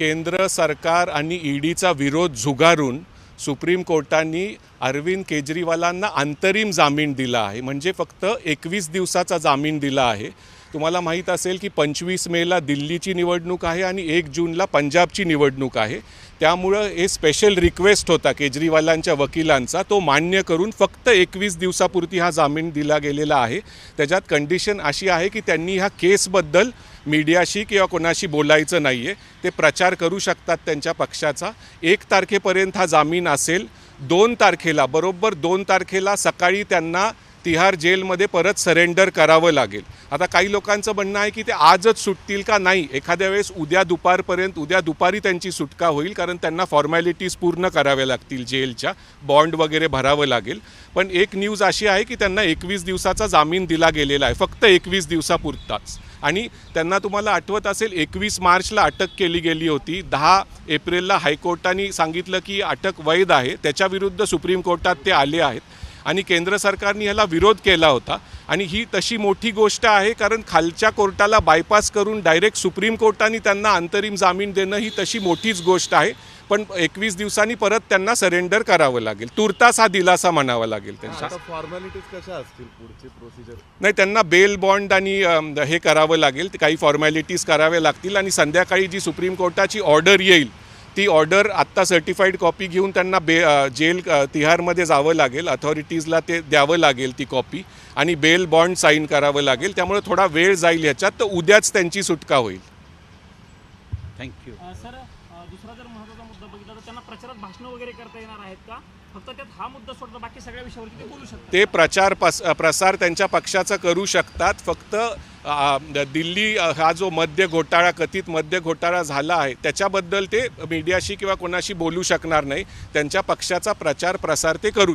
केंद्र सरकार आणि ईडीचा विरोध झुगारून सुप्रीम कोर्टाने अरविंद केजरीवालांना अंतरिम जामीन दिला आहे. म्हणजे फक्त एकवीस दिवसाचा जामीन दिला आहे. तुम्हाला माहीत असेल की पंचवीस मेला दिल्लीची निवडणूक आहे आणि एक जूनला पंजाबची निवडणूक आहे. त्यामुळं हे स्पेशल रिक्वेस्ट होता केजरीवालांच्या वकिलांचा. तो मान्य करून फक्त एकवीस दिवसापुरती हा जामीन दिला गेलेला आहे. त्याच्यात कंडिशन अशी आहे की त्यांनी ह्या केसबद्दल मीडियाशी किंवा कोणाशी बोलायचं नाही आहे ते प्रचार करू शकतात त्यांच्या पक्षाचा. एक तारखेपर्यंत हा जामीन असेल. दोन तारखेला बरोबर दोन तारखेला सकाळी त्यांना तिहार जेलमध्ये परत सरेंडर करावं लागेल. आता काही लोकांचं म्हणणं आहे की ते आजच सुटतील का नाही? एखाद्या वेळेस उद्या दुपारपर्यंत उद्या दुपारी त्यांची सुटका होईल कारण त्यांना फॉर्मॅलिटीज पूर्ण कराव्या लागतील जेलच्या बॉन्ड वगैरे भरावं लागेल. पण एक न्यूज अशी आहे की त्यांना एकवीस दिवसाचा जामीन दिला गेलेला आहे फक्त एकवीस दिवसापुरताच. आणि त्यांना तुम्हाला आठवत असेल एकवीस मार्चला अटक केली गेली होती. दहा एप्रिलला हायकोर्टाने सांगितलं की अटक वैध आहे त्याच्याविरुद्ध सुप्रीम कोर्टात ते आले आहेत. आणि केंद्र सरकारने ह्याला विरोध केला होता. आणि ही तशी मोठी गोष्ट आहे कारण खालच्या कोर्टाला बायपास करून डायरेक्ट सुप्रीम कोर्टाने त्यांना अंतरिम जामीन देणं ही तशी मोठीच गोष्ट आहे. पण एकवीस दिवसांनी परत त्यांना सरेंडर करावं लागेल. तुर्तास हा दिलासा म्हणावा लागेल त्यांच्या फॉर्मॅलिटीज कशा असतील पुढची प्रोसिजर नाही त्यांना बेल बॉन्ड आणि हे करावं लागेल. काही फॉर्मॅलिटीज कराव्या लागतील आणि संध्याकाळी जी सुप्रीम कोर्टाची ऑर्डर येईल ती ऑर्डर आत्ता सर्टिफाईड कॉपी घेऊन त्यांना बे जेल तिहारमध्ये जावं लागेल. अथॉरिटीजला ते द्यावं लागेल ती कॉपी आणि बेल बॉन्ड साईन करावं लागेल. त्यामुळे थोडा वेळ जाईल ह्याच्यात तर उद्याच त्यांची सुटका होईल. थँक्यू दुसरा जर महत्त्वाचा मुद्दा बघितला तर त्यांना प्रचारात भाषणं वगैरे करता येणार आहेत का? फक्त त्यात हा मुद्दा सोडता बाकी सगळ्या विषयावरती ते बोलू शकतात. ते प्रचार पस प्रसार त्यांच्या पक्षाचा करू शकतात. फक्त दिल्ली हा जो मद्य घोटाळा कथित मद्य घोटाळा झाला आहे त्याच्याबद्दल ते मीडियाशी किंवा कोणाशी बोलू शकणार नाही. त्यांच्या पक्षाचा प्रचार प्रसार ते करू